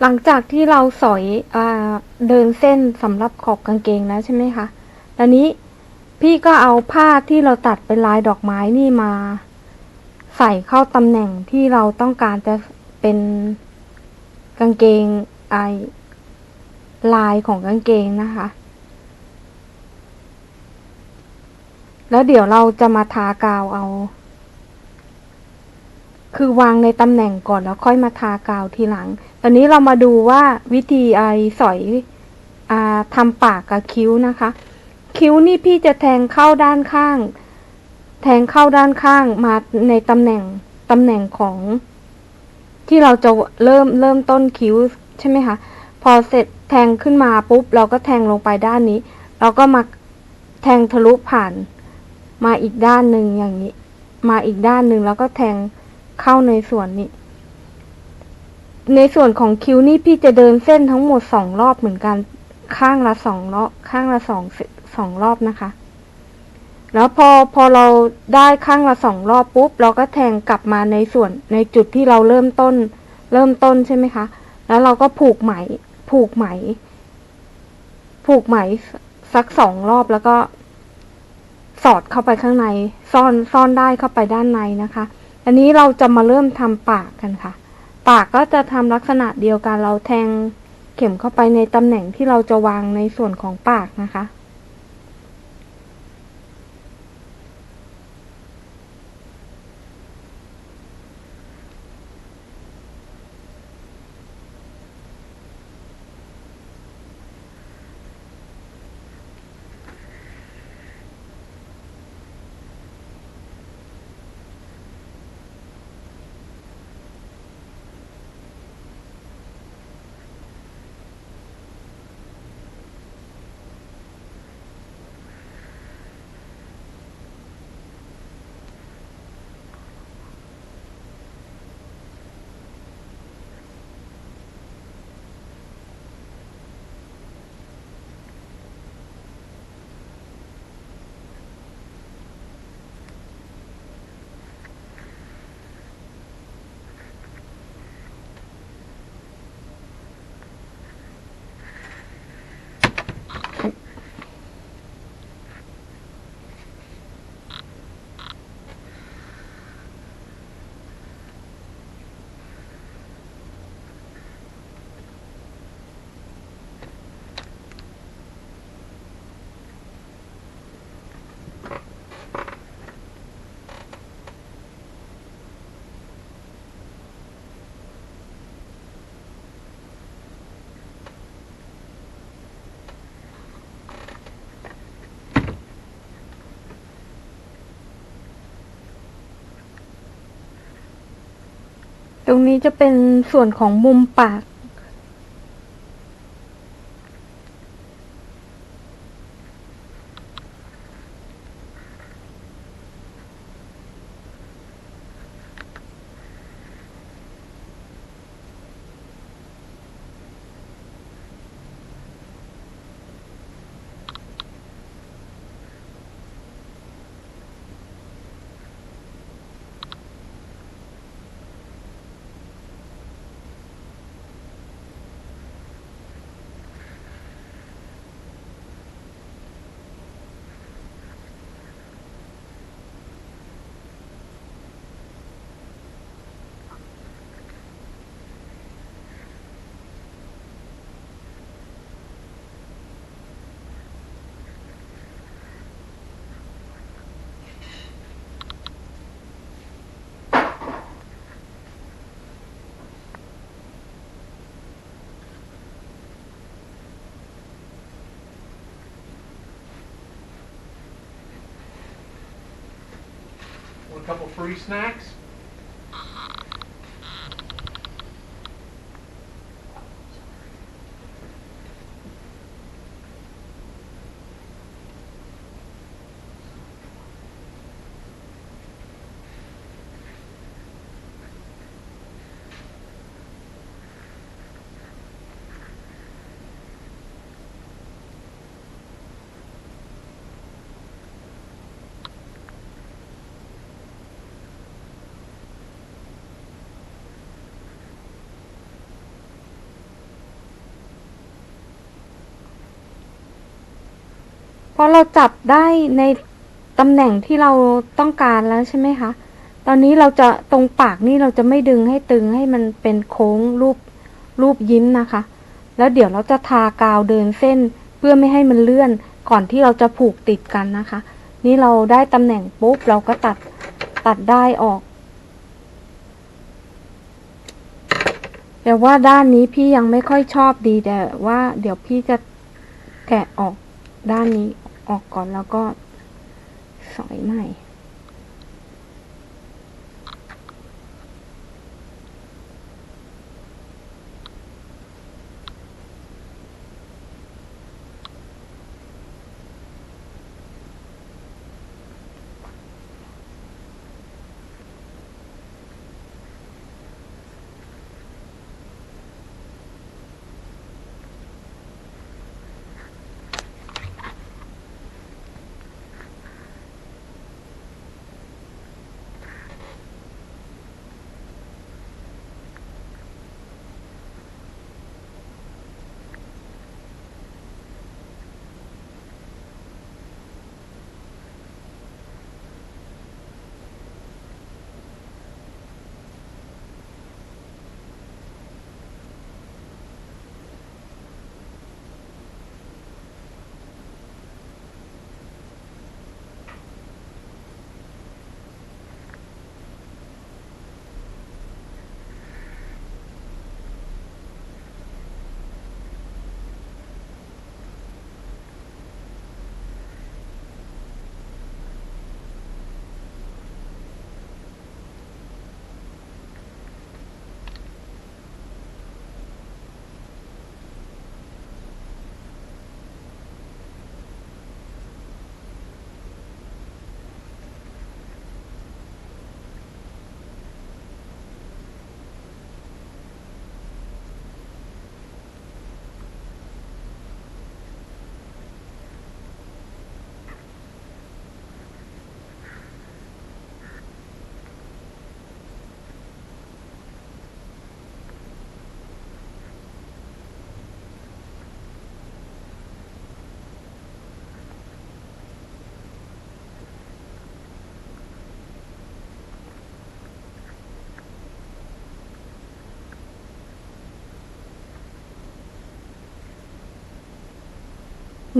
หลังจากที่เราสอยอเดินเส้นสำหรับขอบกางเกงแล้วใช่ไหมคะตอนนี้พี่ก็เอาผ้าที่เราตัดเป็นลายดอกไม้นี่มา ใส่เข้าตำแหน่งที่เราต้องการจะเป็นกางเกงไอลายของกางเกงนะคะ แล้วเดี๋ยวเราจะมาทากาวเอา คือวางในตำแหน่งก่อนแล้วค่อยมาทากาวทีหลัง ตอนนี้เรามาดูว่าวิธีไอสอยอทำปากกับคิ้วนะคะ คิ้วนี่พี่จะแทงเข้าด้านข้าง แทงเข้าด้านข้างมาในตำแหน่งตำแหน่งของ ที่เราจะเริ่มเริ่มต้นคิ้วใช่ไหมคะ พอเสร็จแทงขึ้นมาปุ๊บ เราก็แทงลงไปด้านนี้ เราก็มาแทงทะลุผ่าน มาอีกด้านหนึ่งอย่างนี้ มาอีกด้านหนึ่งแล้วก็แทง เข้าในส่วนนี้ ในส่วนของคิ้วนี่พี่จะเดินเส้นทั้งหมดสองรอบเหมือนกัน ข้างละสองรอบข้างละสองสองรอบนะคะ แล้วพอพอเราได้ข้างละสองรอบปุ๊บ เราก็แทงกลับมาในส่วนในจุดที่เราเริ่มต้น เริ่มต้นใช่ไหมคะ แล้วเราก็ผูกไหม ผูกไหม ผูกไหมสักสองรอบแล้วก็สอดเข้าไปข้างใน ซ่อนซ่อนได้เข้าไปด้านในนะคะ อันนี้เราจะมาเริ่มทำปากกันค่ะ ปากก็จะทำลักษณะเดียวกัน เราแทงเข็มเข้าไปในตำแหน่งที่เราจะวางในส่วนของปากนะคะ ตรงนี้จะเป็นส่วนของมุมปาก couple free snacks? เพราะเราจับได้ในตำแหน่งที่เราต้องการแล้วใช่ไหมคะ ตอนนี้เราจะตรงปากนี่เราจะไม่ดึงให้ตึงให้มันเป็นโค้งรูปรูปยิ้มนะคะ แล้วเดี๋ยวเราจะทากาวเดินเส้นเพื่อไม่ให้มันเลื่อนก่อนที่เราจะผูกติดกันนะคะ นี่เราได้ตำแหน่งปุ๊บเราก็ตัดตัดได้ออกแต่ว่าด้านนี้พี่ยังไม่ค่อยชอบดีแต่ว่าเดี๋ยวพี่จะแกะออกด้านนี้ ออกก่อนแล้วก็สอยใหม่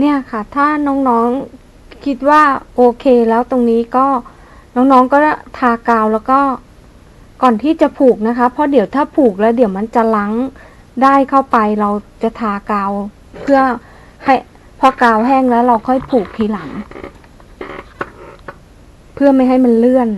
เนี่ยค่ะ ถ้าน้องๆคิดว่าโอเคแล้วตรงนี้ก็น้องๆก็ทากาวแล้วก็ก่อนที่จะผูกนะคะ เพราะเดี๋ยวถ้าผูกแล้วเดี๋ยวมันจะลังได้เข้าไปเราจะทากาวเพื่อให้พอกาวแห้งแล้วเราค่อยผูกทีหลัง เพื่อไม่ให้มันเลื่อน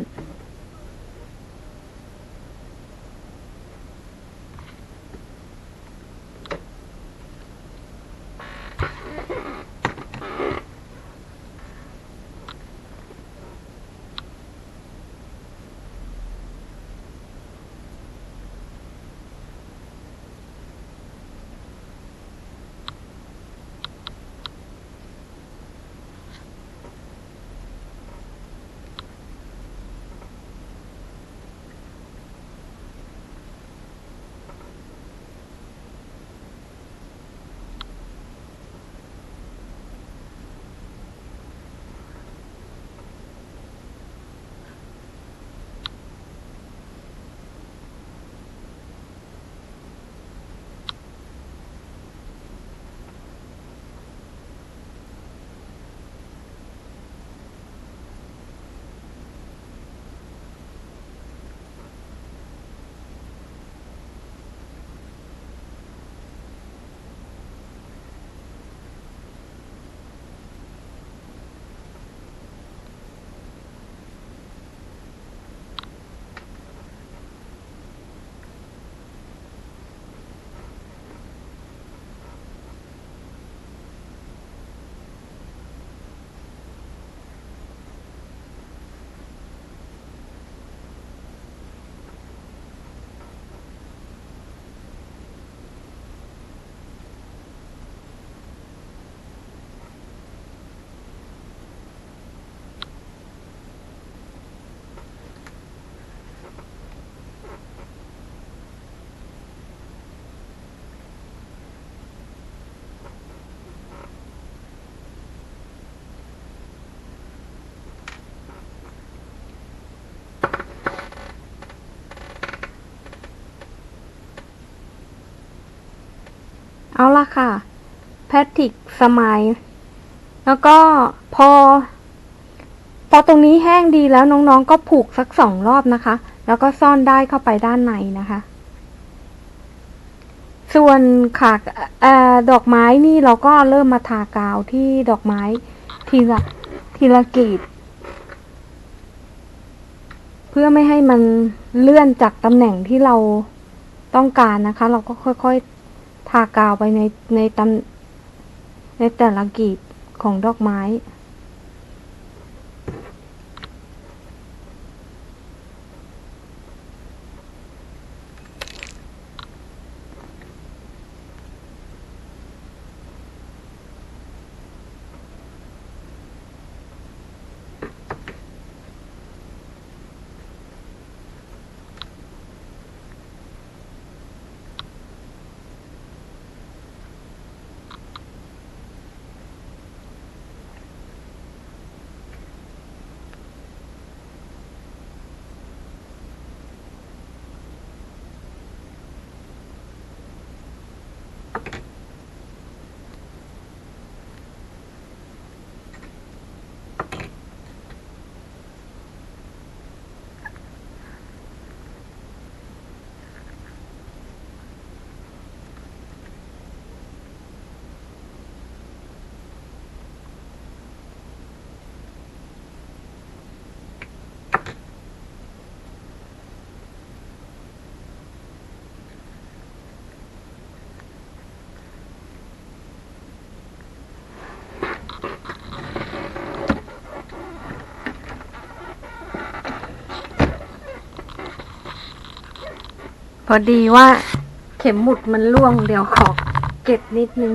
เอาละค่ะแพทริกสมายแล้วก็พอ พอตรงนี้แห้งดีแล้วน้องๆก็ผูกสักสองรอบนะคะ แล้วก็ซ่อนได้เข้าไปด้านในนะคะ ส่วนขากเอ่อดอกไม้นี่เราก็เริ่มมาทากาวที่ดอกไม้ทีละทีละกีบเพื่อไม่ให้มันเลื่อนจากตำแหน่งที่เราต้องการนะคะ เราก็ค่อยๆ ทากาวไปในในตำในแต่ละกีบของดอกไม้ พอดีว่าเข็มหมุดมันล่วงเดี๋ยวขอเก็บนิดนึง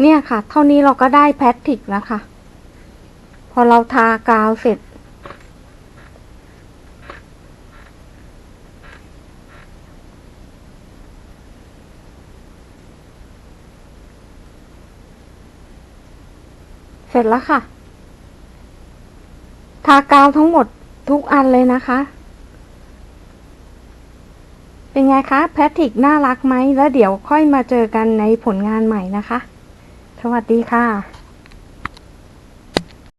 เนี่ยค่ะ เท่านี้เราก็ได้แพทริกแล้วค่ะ พอเราทากาวเสร็จ เสร็จแล้วค่ะ ทากาวทั้งหมดทุกอันเลยนะคะ เป็นไงคะ แพทริกน่ารักไหม แล้วเดี๋ยวค่อยมาเจอกันในผลงานใหม่นะคะ สวัสดีค่ะ